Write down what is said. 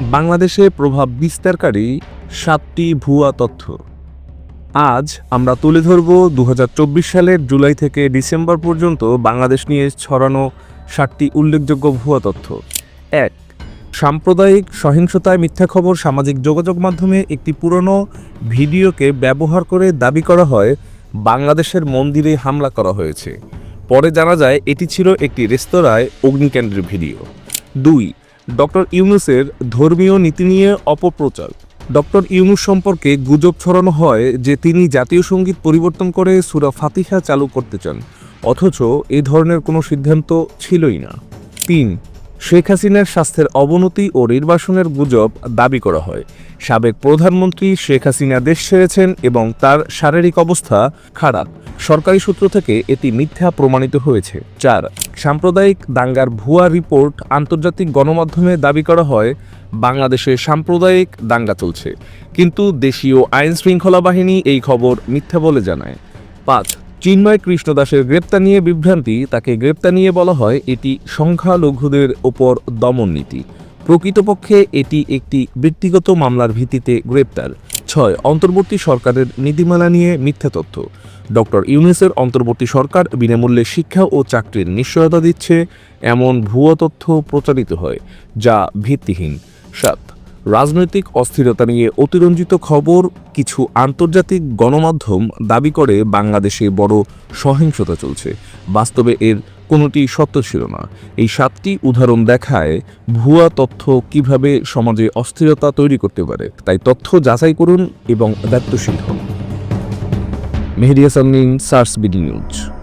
বাংলাদেশে প্রভাব বিস্তারকারী সাতটি ভুয়া তথ্য। আজ আমরা তুলে ধরব দু হাজার চব্বিশ সালের জুলাই থেকে ডিসেম্বর পর্যন্ত বাংলাদেশ নিয়ে ছড়ানো সাতটি উল্লেখযোগ্য ভুয়া তথ্য। এক, সাম্প্রদায়িক সহিংসতায় মিথ্যা খবর সামাজিক যোগাযোগ মাধ্যমে একটি পুরনো ভিডিওকে ব্যবহার করে দাবি করা হয়, বাংলাদেশের মন্দিরে হামলা করা হয়েছে। পরে জানা যায়, এটি ছিল একটি রেস্তোরাঁয় অগ্নিকাণ্ডের ভিডিও। দুই ডক্টর ইউনুসের ধর্মীয় নীতি নিয়ে অপপ্রচার। ডক্টর ইউনুস সম্পর্কে গুজব ছড়ানো হয় যে তিনি জাতীয় সংগীত পরিবর্তন করে সুরা ফাতিহা চালু করতে চান, অথচ এ ধরনের কোনো সিদ্ধান্ত ছিলই না। তিন শেখ হাসিনার স্বাস্থ্যের অবনতি ও নির্বাসনের গুজব দাবি করা হয়। সাবেক প্রধানমন্ত্রী শেখ হাসিনা দেশ ছেড়েছেন এবং তার শারীরিক অবস্থা খারাপ। সরকারি সূত্র থেকে এটি মিথ্যা প্রমাণিত হয়েছে। চার, সাম্প্রদায়িক দাঙ্গার ভুয়া রিপোর্ট আন্তর্জাতিক গণমাধ্যমে দাবি করা হয়, বাংলাদেশে সাম্প্রদায়িক দাঙ্গা চলছে। কিন্তু দেশীয় আইন শৃঙ্খলা বাহিনী এই খবর মিথ্যা বলে জানায়। পাঁচ চিন্ময় কৃষ্ণ দাসের গ্রেপ্তার নিয়ে বিভ্রান্তি, তাকে গ্রেপ্তার নিয়ে বলা হয় এটি সংখ্যালঘুদের ওপর দমন নীতি। প্রকৃতপক্ষে এটি একটি ব্যক্তিগত মামলার ভিত্তিতে গ্রেপ্তার। ছয়, অন্তর্বর্তী সরকারের নীতিমালা নিয়ে মিথ্যা তথ্য। ডক্টর ইউনিসের অন্তর্বর্তী সরকার বিনামূল্যে শিক্ষা ও চাকরির নিশ্চয়তা দিচ্ছে, এমন ভুয়া তথ্য প্রচারিত হয়, যা ভিত্তিহীন। সাত রাজনৈতিক অস্থিরতা নিয়ে অতিরঞ্জিত খবর, কিছু আন্তর্জাতিক গণমাধ্যম দাবি করে বাংলাদেশে বড় সহিংসতা চলছে। বাস্তবে এর কোনোটি সত্য ছিল না। এই সাতটি উদাহরণ দেখায় ভুয়া তথ্য কীভাবে সমাজে অস্থিরতা তৈরি করতে পারে, তাই তথ্য যাচাই করুন এবং দায়িত্বশীল হন। মেহেদিয়া সামনিন সার্স বিডি নিউজ।